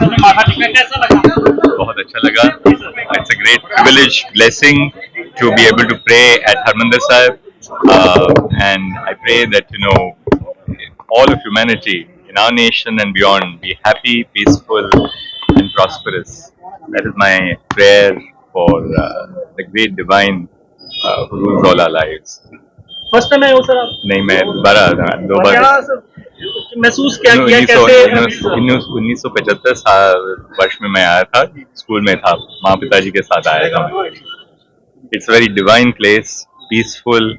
हाँ जी मैं कैसा लगा बहुत अच्छा लगा it's a great privilege blessing to be able to pray at Harmandir Sahib uh, and I pray that you know all of humanity in our nation and beyond be happy peaceful and prosperous that is my prayer for uh, the great divine uh, who rules all our lives first time आए हो sir आप नहीं मैं दोबारा दो बार क्या sir महसूस क्या किया उन्नीस सौ कैसे उन्नीस सौ पचहत्तर साल वर्ष में मैं आया था स्कूल में था माँ पिताजी के साथ आया था मैं it's a very divine place, peaceful,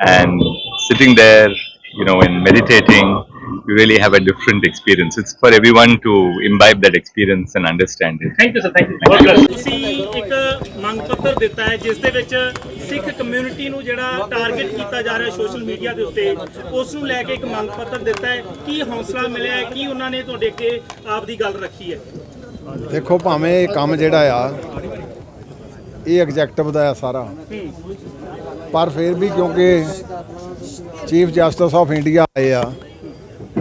and sitting there, you know, and meditating, you really have a different experience. It's for everyone to imbibe that experience and understand it. Thank you sir thank you ਤੁਸੀਂ ਇੱਕ ਮੰਗ ਪੱਤਰ ਦਿੱਤਾ ਹੈ ਜਿਸ ਦੇ ਵਿੱਚ ਸਿੱਖ community ਨੂੰ ਜਿਹੜਾ ਟਾਰਗੇਟ ਕੀਤਾ ਜਾ ਰਿਹਾ ਸੋਸ਼ਲ ਮੀਡੀਆ ਦੇ ਉੱਤੇ ਉਸ ਨੂੰ ਲੈ ਕੇ ਇੱਕ ਮੰਗ ਪੱਤਰ ਦਿੱਤਾ ਹੈ। ਕੀ ਹੌਸਲਾ ਮਿਲਿਆ ਹੈ? ਕੀ ਉਹਨਾਂ ਨੇ ਤੁਹਾਡੇ ਅੱਗੇ ਆਪ ਦੀ ਗੱਲ ਰੱਖੀ ਹੈ? ਦੇਖੋ, ਭਾਵੇਂ ਇਹ ਕੰਮ ਜਿਹੜਾ ਆ, ਇਹ ਐਗਜ਼ੈਕਟਿਵ ਦਾ ਆ ਸਾਰਾ। ਪਰ ਫਿਰ ਵੀ ਕਿਉਂਕਿ ਚੀਫ ਜਸਟਿਸ ਆਫ ਇੰਡੀਆ ਆਏ ਆ,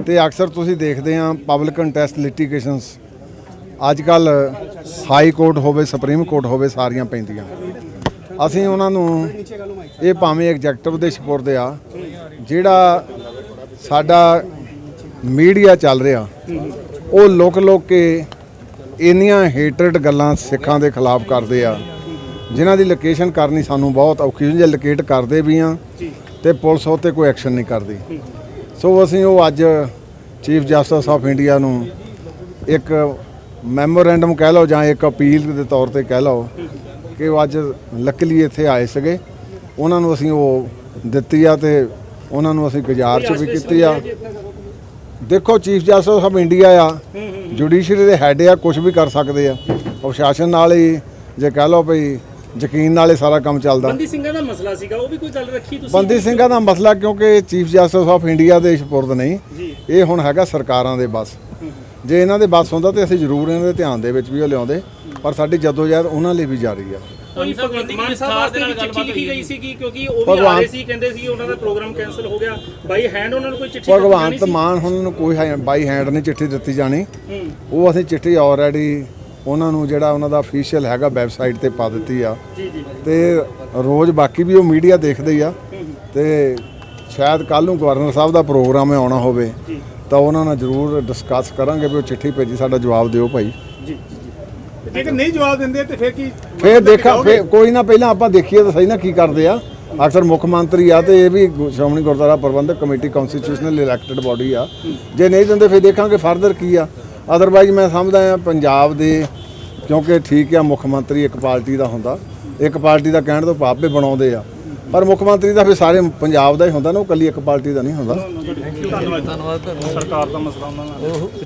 ਤੇ ਅਕਸਰ ਤੁਸੀਂ ਦੇਖਦੇ ਆ ਪਬਲਿਕ ਕੰਟੈਸਟ ਲਿਟੀਗੇਸ਼ਨਸ ਅੱਜ ਕੱਲ ਹਾਈ ਕੋਰਟ ਹੋਵੇ ਸੁਪਰੀਮ ਕੋਰਟ ਹੋਵੇ, ਸਾਰੀਆਂ ਪੈਂਦੀਆਂ। ਅਸੀਂ ਉਹਨਾਂ ਨੂੰ ਇਹ ਭਾਵੇਂ ਐਗਜ਼ੈਕਟਿਵ ਦੇ ਸਪੁਰਦ ਆ, ਜਿਹੜਾ ਸਾਡਾ ਮੀਡੀਆ ਚੱਲ ਰਿਹਾ, ਉਹ ਲੁਕ ਲੁਕ ਕੇ ਇੰਨੀਆਂ ਹੇਟਰਡ ਗੱਲਾਂ ਸਿੱਖਾਂ ਦੇ ਖਿਲਾਫ ਕਰਦੇ ਆ, ਜਿਨ੍ਹਾਂ ਦੀ ਲੋਕੇਸ਼ਨ ਕਰਨੀ ਸਾਨੂੰ ਬਹੁਤ ਔਖੀ ਹੁੰਦੀ ਹੈ ਲੋਕੇਟ ਕਰਦੇ ਵੀ ਆ ਤੇ ਪੁਲਿਸ ਉਹ 'ਤੇ ਕੋਈ ਐਕਸ਼ਨ ਨਹੀਂ ਕਰਦੀ। ਸੋ ਅਸੀਂ ਉਹ ਅੱਜ ਚੀਫ ਜਸਟਿਸ ਆਫ ਇੰਡੀਆ ਨੂੰ ਇੱਕ ਮੈਮੋਰੈਂਡਮ ਕਹਿ ਲਓ ਜਾਂ ਇੱਕ ਅਪੀਲ ਦੇ ਤੌਰ ਤੇ ਕਹਿ ਲਓ ਕਿ ਉਹ ਅੱਜ ਲੱਕਲੀ ਇੱਥੇ ਆਏ ਸੀਗੇ। ਉਹਨਾਂ ਨੂੰ ਅਸੀਂ ਉਹ ਦਿੱਤੀ ਆ ਤੇ ਉਹਨਾਂ ਨੂੰ ਅਸੀਂ ਗੁਜ਼ਾਰਿਸ਼ ਵੀ ਕੀਤੀ ਆ। ਦੇਖੋ ਚੀਫ ਜਸਟਿਸ ਆਫ ਇੰਡੀਆ ਆ। ਜੁਡੀਸ਼ਰੀ ਦੇ ਹੈੱਡ ਆ ਕੁਝ ਵੀ ਕਰ ਸਕਦੇ ਆ। ਪ੍ਰਸ਼ਾਸਨ ਨਾਲ ਹੀ ਜੇ ਕਹਿ ਲਓ ਭਈ ਯਕੀਨ ਨਾਲ ਹੀ ਸਾਰਾ ਕੰਮ ਚੱਲਦਾ। ਬੰਦੀ ਸਿੰਘਾਂ ਦਾ ਮਸਲਾ ਸੀਗਾ ਉਹ ਵੀ ਕੋਈ ਗੱਲ ਰੱਖੀ ਤੁਸੀਂ? ਬੰਦੀ ਸਿੰਘਾਂ ਦਾ ਮਸਲਾ ਕਿਉਂਕਿ ਚੀਫ ਜਸਟਿਸ ਆਫ ਇੰਡੀਆ ਦੇ ਸਪੁਰਦ ਨਹੀਂ। ਇਹ ਹੁਣ ਹੈਗਾ ਸਰਕਾਰਾਂ ਦੇ ਬਸ। ਜੇ ਇਹਨਾਂ ਦੇ ਬਸ ਹੁੰਦਾ ਤੇ ਅਸੀਂ ਜ਼ਰੂਰ ਇਹਨਾਂ ਦੇ ਧਿਆਨ ਦੇ ਵਿੱਚ ਵੀ ਉਹ ਲਿਆਉਂਦੇ। ਪਰ ਸਾਡੀ ਜਦੋਜਹਿਦ ਉਹਨਾਂ ਲਈ ਵੀ ਜਾਰੀ ਆ। ਕੋਈ ਭਗਵੰਤ ਮਾਨ ਸਾਹਿਬ ਵਾਸਤੇ ਵੀ ਚਿੱਠੀ ਲਿਖੀ ਗਈ ਸੀਗੀ ਕਿਉਂਕਿ ਉਹ ਵੀ ਆ ਭਗਵਾਨ- ਰਹੇ ਸੀ ਕਹਿੰਦੇ ਸੀ ਉਹਨਾਂ ਦਾ ਪ੍ਰੋਗਰਾਮ ਕੈਨਸਲ ਹੋ ਗਿਆ। ਬਾਈ ਹੈਂਡ ਉਹਨਾਂ ਨੂੰ ਕੋਈ ਚਿੱਠੀ ਦਿੱਤੀ ਭਗਵੰਤ ਜਾਣੀ ਸੀ? ਮਾਨ ਹੁਣ ਨੂੰ ਕੋਈ ਬਾਈ ਹੈਂਡ ਨਹੀਂ ਚਿੱਠੀ ਦਿੱਤੀ ਜਾਣੀ। ਉਹ ਅਸੀਂ ਚਿੱਠੀ ਆਲਰੇਡੀ ਉਹਨਾਂ ਨੂੰ ਜਿਹੜਾ ਉਹਨਾਂ ਦਾ ਅਫੀਸ਼ੀਅਲ ਹੈਗਾ ਵੈਬਸਾਈਟ ਤੇ ਪਾ ਦਿੱਤੀ ਆ। ਜੀ ਜੀ ਤੇ ਰੋਜ਼ ਬਾਕੀ ਵੀ ਉਹ ਮੀਡੀਆ ਦੇਖਦੇ ਹੀ ਆ। ਤੇ ਸ਼ਾਇਦ ਕੱਲ ਨੂੰ ਗਵਰਨਰ ਸਾਹਿਬ ਦਾ ਪ੍ਰੋਗਰਾਮ ਹੈ ਆਉਣਾ ਹੋਵੇ ਤਾਂ ਉਹਨਾਂ ਨਾਲ ਜ਼ਰੂਰ ਡਿਸਕਸ ਕਰਾਂਗੇ ਵੀ ਉਹ ਚਿੱਠੀ ਭੇਜੀ ਸਾਡਾ ਜਵਾਬ ਦਿਓ ਭਾਈ। ਜੇਕਰ ਨਹੀਂ ਜਵਾਬ ਦਿੰਦੇ ਤੇ ਫਿਰ ਕੀ ਫੇਰ ਦੇਖਾਂ ਫੇਰ ਕੋਈ ਨਾ ਪਹਿਲਾਂ ਆਪਾਂ ਦੇਖੀਏ ਤਾਂ ਸਹੀ ਨਾ ਕੀ ਕਰਦੇ ਆ। ਅਕਸਰ ਮੁੱਖ ਮੰਤਰੀ ਆ ਤੇ ਇਹ ਵੀ Shiromani Gurdwara Prabandhak committee constitutional elected body ਆ। ਜੇ ਨਹੀਂ ਦਿੰਦੇ ਫਿਰ ਦੇਖਾਂਗੇ ਫਰਦਰ ਕੀ ਆ। ਅਦਰਵਾਈਜ਼ ਮੈਂ ਸਮਝਦਾ ਆ ਪੰਜਾਬ ਦੇ ਕਿਉਂਕਿ ਠੀਕ ਆ ਮੁੱਖ ਮੰਤਰੀ ਇੱਕ ਪਾਰਟੀ ਦਾ ਹੁੰਦਾ। ਇੱਕ ਪਾਰਟੀ ਦਾ ਕਹਿਣ ਤੋਂ ਵੀ ਬਣਾਉਂਦੇ ਆ। ਪਰ ਮੁੱਖ ਮੰਤਰੀ ਦਾ ਫਿਰ ਸਾਰੇ ਪੰਜਾਬ ਦਾ ਹੀ ਹੁੰਦਾ ਨਾ ਉਹ ਕੱਲੀ ਇੱਕ ਪਾਰਟੀ ਦਾ ਨਹੀਂ ਹੁੰਦਾ।